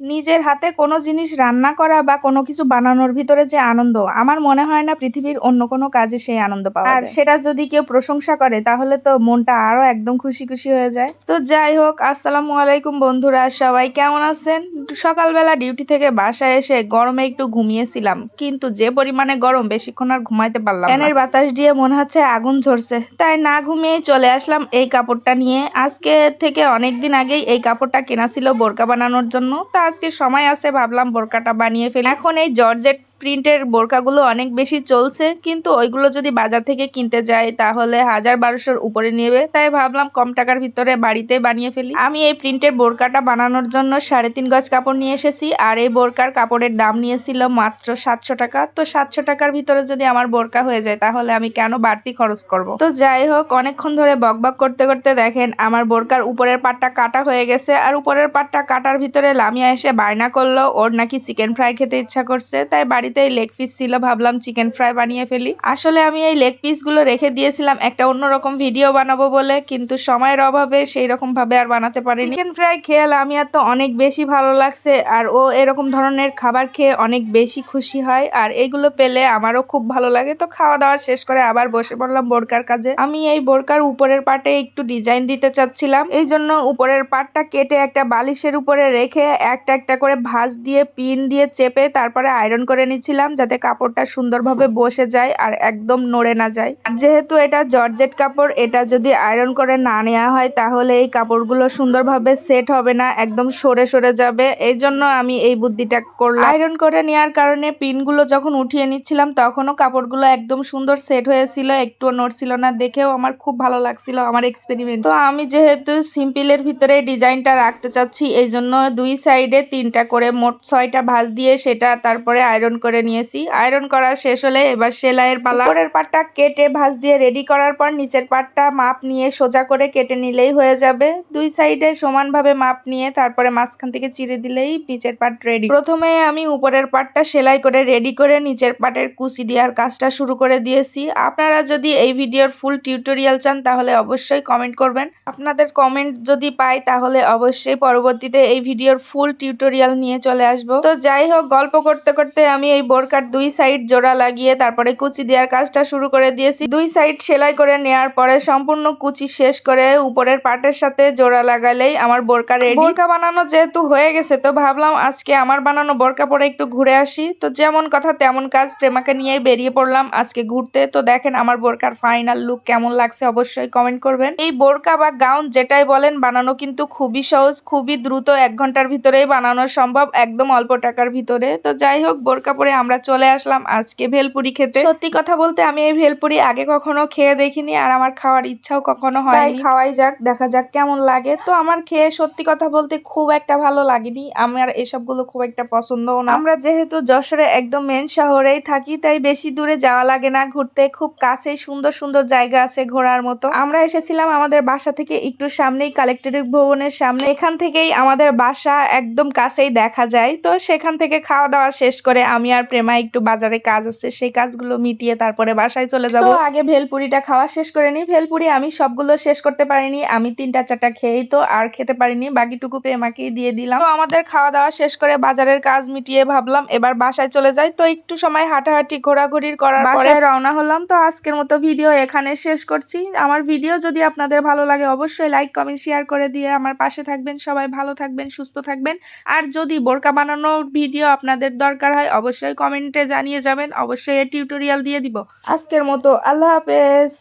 নিজের হাতে কোনো জিনিস রান্না করা বা কোনো কিছু বানানোর ভিতরে যে আনন্দ আমার মনে হয় না পৃথিবীর অন্য কোনো কাজে সেই আনন্দ পাওয়া আর সেটা যদি কেউ প্রশংসা করে তাহলে তো মনটা আরও একদম খুশি খুশি হয়ে যায়। তো যাই হোক আসসালামু আলাইকুম বন্ধুরা সবাই কেমন আছেন? সকালবেলা ডিউটি থেকে বাসায় এসে গরমে একটু ঘুমিয়েছিলাম কিন্তু যে পরিমাণে গরম বেশিক্ষণ আর ঘুমাইতে পারলাম। ফ্যানের বাতাস দিয়ে মনে হচ্ছে আগুন ঝরছে। তাই না ঘুমিয়ে চলে আসলাম এই কাপড়টা নিয়ে। আজকে থেকে অনেক দিন আগেই এই কাপড়টা কেনা ছিল বোরকা বানানোর জন্য। তা আজকে সময় আছে ভাবলাম বোরকাটা বানিয়ে ফেলি। এখন এই জর্জেট প্রিন্টের বোরকাগুলো অনেক বেশি চলছে, কিন্তু ওইগুলো যদি বাজার থেকে কিনতে যাই তাহলে হাজার বারোশোর উপরে নেবে। তাই ভাবলাম কম টাকার ভিতরে বাড়িতে বানিয়ে ফেলি। আমি এই প্রিন্টের বোরকাটা বানানোর জন্য সাড়ে তিন গজ কাপড় নিয়ে এসেছি, আর এই বোরকার কাপড়ের দাম নিয়েছিল মাত্র সাতশো টাকা। তো সাতশো টাকার ভিতরে যদি আমার বোরকা হয়ে যায় তাহলে আমি কেন বাড়তি খরচ করব? তো যাই হোক, অনেকক্ষণ ধরে বকবক করতে করতে দেখেন আমার বোরকার উপরের পাটটা কাটা হয়ে গেছে, আর উপরের পাটটা কাটার ভিতরে লামিয়া এসে বায়না করল, ওর নাকি চিকেন ফ্রাই খেতে ইচ্ছা করছে, তাই বাড়িতে এই লেগ পিস ছিল, ভাবলাম চিকেন ফ্রাই বানিয়ে ফেলি। আসলে আমি এই লেগ পিসগুলো রেখে দিয়েছিলাম, একটা অন্যরকম ভিডিও বানাবো বলে, কিন্তু সময়ের অভাবে সেই রকম ভাবে আর বানাতে পারিনি। চিকেন ফ্রাই খেয়ে আর তো অনেক বেশি ভালো লাগছে, আর ও এরকম ধরনের খাবার খেয়ে অনেক বেশি খুশি হয়, আর এইগুলো পেলে আমারও খুব ভালো লাগে। তো খাওয়া দাওয়া শেষ করে আবার বসে পড়লাম বোরকার কাজে। আমি এই বোরকার উপরের পাটে একটু ডিজাইন দিতে চাচ্ছিলাম এই জন্য উপরের পাটটা কেটে একটা বালিশের উপরে রেখে একটা একটা করে ভাঁজ দিয়ে পিন দিয়ে চেপে তারপরে আয়রন করে নিচ্ছিলাম যাতে কাপড়টা সুন্দরভাবে বসে যায় আর একদম নড়ে না যায়। যেহেতু এটা জর্জেট কাপড়, এটা যদি আয়রন করে না নেওয়া হয় তাহলে এই কাপড়গুলো সুন্দরভাবে সেট হবে না, একদম সরে সরে যাবে। এই জন্য আমি এই বুদ্ধিটা করলাম। আয়রন করে নেওয়ার কারণে পিনগুলো যখন উঠিয়ে নিচ্ছিলাম তখনও কাপড়গুলো একদম সুন্দর সেট হয়েছিল, একটুও নড়ছিল না। দেখেও আমার খুব ভালো লাগছিল আমার এক্সপেরিমেন্ট। তো আমি যেহেতু সিম্পলের ভিতরে ডিজাইনটা রাখতে চাচ্ছি, এই জন্য দুই সাইডে তিনটা করে মোট ছয়টা ভাঁজ দিয়ে সেটা তারপরে আয়রন করে নিয়েছি। আয়রন করা শেষ হলে এবার সেলাইয়ের পালা। উপরের পাটটা কেটে ভাঁজ দিয়ে রেডি করার পর নিচের পাটটা মাপ নিয়ে সোজা করে কেটে নিলেই হয়ে যাবে। দুই সাইডে সমানভাবে মাপ নিয়ে তারপরে মাঝখান থেকে চিড়ে দিলেই নিচের পাট রেডি প্রথমে আমি উপরের পাটটা সেলাই করে রেডি করে নিচের পাটের কুচি দেওয়ার কাজটা শুরু করে দিয়েছি। আপনারা যদি এই ভিডিওর ফুল টিউটোরিয়াল চান তাহলে অবশ্যই কমেন্ট করবেন। আপনাদের কমেন্ট যদি পাই তাহলে অবশ্যই পরবর্তীতে এই ভিডিওর ফুল টিউটোরিয়াল নিয়ে চলে আসব। তো যাই হোক, গল্প করতে করতে আমি এই বোরকার দুই সাইড জোড়া লাগিয়ে তারপরে কুচি দেওয়ার কাজটা শুরু করে দিয়েছি। দুই সাইড সেলাই করে নেওয়ার পরে সম্পূর্ণ কুচি শেষ করে উপরের পাটের সাথে জোড়া লাগালেই আমার বোরকা রেডি বোরকা বানানো যেহেতু হয়ে গেছে, তো ভাবলাম আজকে আমার বানানো বোরকা পরে একটু ঘুরে আসি। তো যেমন কথা তেমন কাজ প্রেমাকে নিয়ে বেরিয়ে পড়লাম আজকে ঘুরতে। তো দেখেন আমার বোরকার ফাইনাল লুক কেমন লাগছে অবশ্যই কমেন্ট করবেন। এই বোরকা বা গাউন যেটাই বলেন, বানানো কিন্তু খুবই সহজ, খুবই দ্রুত এক ঘণ্টার ভিতরেই বানানো সম্ভব, একদম অল্প টাকার ভিতরে। তো যাই হোক, বোরকা পরে আমরা চলে আসলাম আজকে ভেলপুরি খেতে। সত্যি কথা বলতে আমি এই ভেলপুরি আগে কখনো খেয়ে দেখিনি আর আমার খাওয়ার ইচ্ছাও কখনো হয় খাওয়াই যাক দেখা যাক কেমন লাগে। তো আমার খেয়ে সত্যি কথা বলতে খুব একটা ভালো লাগেনি। আমার এসবগুলো খুব একটা পছন্দও না। আমরা যেহেতু যশোরে একদম মেন শহরেই থাকি তাই বেশি দূরে যাওয়া লাগে না। ঘুরতে খুব কাছেই সুন্দর সুন্দর জায়গা আছে ঘোরার মতো। আমরা এসেছিলাম আমাদের বাসা থেকে একটু সামনেই কালেক্টরেট ভবনের সামনে। এখান থেকেই আমাদের বাসা একদম কাছেই দেখা যায়। তো সেখান থেকে খাওয়া দাওয়া শেষ করে আমি আর প্রেমা একটু বাজারে কাজ আছে সেই কাজগুলো মিটিয়ে তারপরে বাসায় চলে যাব। আগে ভেলপুরিটা খাওয়া শেষ করে নি। ভেলপুরি আমি সবগুলো শেষ করতে পারিনি আমি তিনটা চারটা খেয়েই তো আর খেতে পারিনি। বাকিটুকু প্রেমাকেই দিয়ে দিলাম। তো আমাদের খাওয়া দাওয়া শেষ করে বাজারের কাজ মিটিয়ে ভাবলাম এবার বাসায় চলে যাই। তো একটু সময় হাঁটাহাঁটি ঘোরাঘুরির করার পরে রওনা হলাম। তো আজকের মতো ভিডিও এখানে শেষ করছি। আমার ভিডিও যদি আপনাদের ভালো লাগে অবশ্যই লাইক কমেন্ট শেয়ার করে দিয়ে আমার পাশে থাকবেন। সবাই ভালো থাকবেন সুস্থ থাকবেন। আর যদি বোরকা বানানোর ভিডিও আপনাদের দরকার হয় অবশ্যই কমেন্টে জানিয়ে যাবেন। অবশ্যই টিউটোরিয়াল দিয়ে দিব। আজকের মতো আল্লাহ হাফেজ।